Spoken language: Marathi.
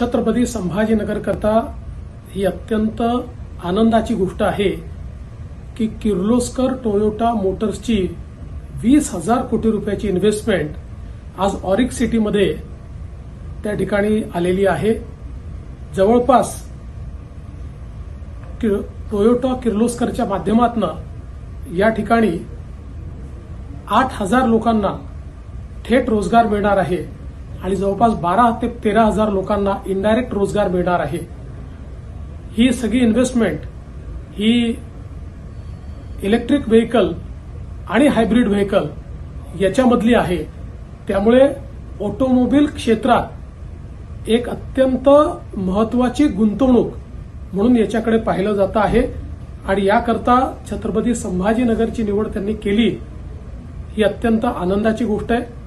छत्रपती संभाजीनगरकरता ही अत्यंत आनंदाची गोष्ट आहे की किर्लोस्कर टोयोटा मोटर्सची वीस हजार कोटी रुपयाची इन्व्हेस्टमेंट आज ऑरिक सिटीमध्ये त्या ठिकाणी आलेली आहे. जवळपास कि- टोयोटा किर्लोस्करच्या माध्यमातून या ठिकाणी आठ हजार लोकांना थेट रोजगार मिळणार आहे. आणि जवळपास बारा ते तेरा हजार लोकांना इनडायरेक्ट रोजगार मिळणार आहे. ही सगळी इन्व्हेस्टमेंट ही इलेक्ट्रिक व्हेकल आणि हायब्रिड व्हेकल याच्यामधली आहे. त्यामुळे ऑटोमोबाईल क्षेत्रात एक अत्यंत महत्वाची गुंतवणूक म्हणून याच्याकडे पाहिलं जातं आहे. आणि याकरता छत्रपती संभाजीनगरची निवड त्यांनी केली ही अत्यंत आनंदाची गोष्ट आहे.